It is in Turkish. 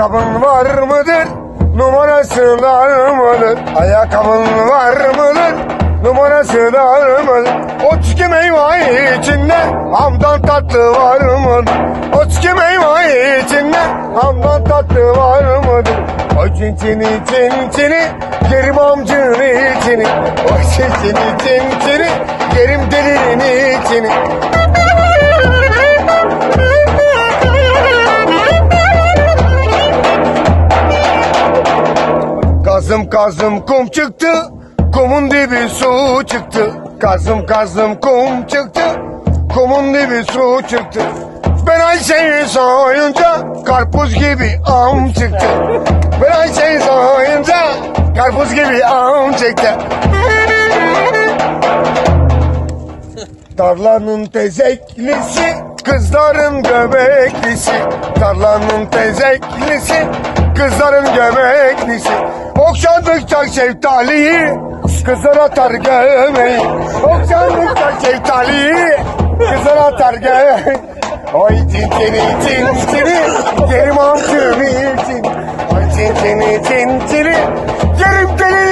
Ayakkabın var mıdır? Numarası dar mıdır? Ayakkabın var mıdır? Numarası dar mıdır? O çiki meyve içinde hamdan tatlı var mıdır? O çiki meyve içinde hamdan tatlı var mıdır? O çinçini çinçini gerim amcını içini O çinçini çinçini gerim delinin içini Kazım kazım kum çıktı. Kumun dibi su çıktı. Kazım kazım kum çıktı. Kumun dibi su çıktı. Ben Ayşe'yi soyunca Karpuz gibi am çıktı. Ben Ayşe'yi soyunca Karpuz gibi am çıktı. Tarlanın tezeklisi Kızların göbeklisi. Tarlanın tezeklisi Kızların göbeklisi Okşadıkça şeftaliyi Kızlar atar gömeği Okşadıkça şeftaliyi Kızlar atar gömeği Oy tintini tintini Yerim amcımı için. Oy tintini tintini Yerim deli